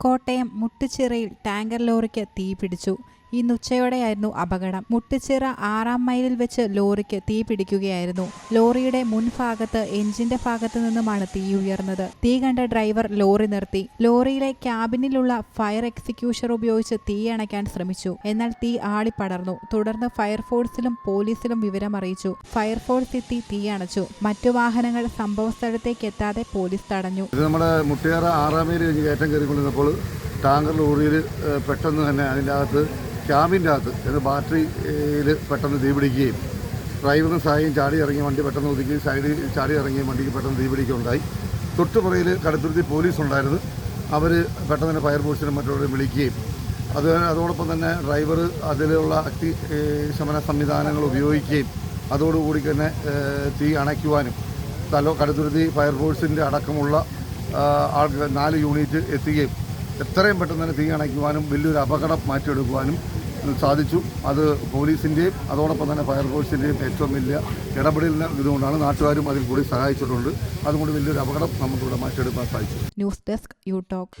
Kottayam മുട്ടുചിറയിൽ tanker ലോറിക്ക് തീ പിടിച്ചു ഇന്ന് ഉച്ചയോടെയായിരുന്നു അപകടം. മുട്ടിച്ചിറ ആറാം മൈലിൽ വെച്ച് ലോറിക്ക് തീ പിടിക്കുകയായിരുന്നു. ലോറിയുടെ മുൻഭാഗത്ത് എഞ്ചിന്റെ ഭാഗത്ത് നിന്നുമാണ് തീ ഉയർന്നത്. തീ കണ്ട ഡ്രൈവർ ലോറി നിർത്തി. ലോറിയിലെ ക്യാബിനിലുള്ള ഫയർ എക്സിക്യൂഷർ ഉപയോഗിച്ച് തീ അണയ്ക്കാൻ ശ്രമിച്ചു. എന്നാൽ തീ ആളിപ്പടർന്നു. തുടർന്ന് ഫയർഫോഴ്സിലും പോലീസിലും വിവരം അറിയിച്ചു ഫയർഫോഴ്സ് എത്തി തീ അണച്ചു. മറ്റു വാഹനങ്ങൾ സംഭവസ്ഥലത്തേക്ക് എത്താതെ പോലീസ് തടഞ്ഞു. ഇത് നമ്മുടെ ടാങ്കർ ലോറിയിൽ പെട്ടെന്ന് തന്നെ അതിന്റെ അകത്ത് ക്യാബിന്റെ അകത്ത് അത് ബാറ്ററിയിൽ പെട്ടെന്ന് തീ പിടിക്കുകയും ഡ്രൈവറും സഹായം ചാടി ഇറങ്ങിയ വണ്ടി പെട്ടെന്ന് ഒതുക്കി സൈഡിൽ ചാടി ഇറങ്ങിയ വണ്ടിക്ക് പെട്ടെന്ന് തീ പിടിക്കുകയുണ്ടായി. തൊട്ടുപുറയിൽ കടുത്തുരുത്തി പോലീസ് ഉണ്ടായിരുന്നു അവർ പെട്ടെന്ന് തന്നെ ഫയർഫോഴ്സിനും മറ്റുള്ളവരെ വിളിക്കുകയും അത് അതോടൊപ്പം തന്നെ ഡ്രൈവർ അതിലുള്ള അഗ്നി ശമന സംവിധാനങ്ങൾ ഉപയോഗിക്കുകയും അതോടുകൂടി തന്നെ തീ അണയ്ക്കുവാനും തലോ കടുത്തുരുത്തി ഫയർഫോഴ്സിന്റെ അടക്കമുള്ള ആൾക്ക് നാല് യൂണിറ്റ് എത്തുകയും എത്രയും പെട്ടെന്ന് തന്നെ തീ അണയ്ക്കുവാനും വലിയൊരു അപകടം മാറ്റിയെടുക്കുവാനും സാധിച്ചു. അത് പോലീസിന്റെയും അതോടൊപ്പം തന്നെ ഫയർഫോഴ്സിന്റെയും ഏറ്റവും വലിയ ഇടപെടലിന് ഇതുകൊണ്ടാണ് നാട്ടുകാരും അതിൽ കൂടി സഹായിച്ചിട്ടുണ്ട്. അതുകൊണ്ട് വലിയൊരു അപകടം നമുക്കിവിടെ മാറ്റിയെടുക്കാൻ സാധിച്ചു. News desk you talk.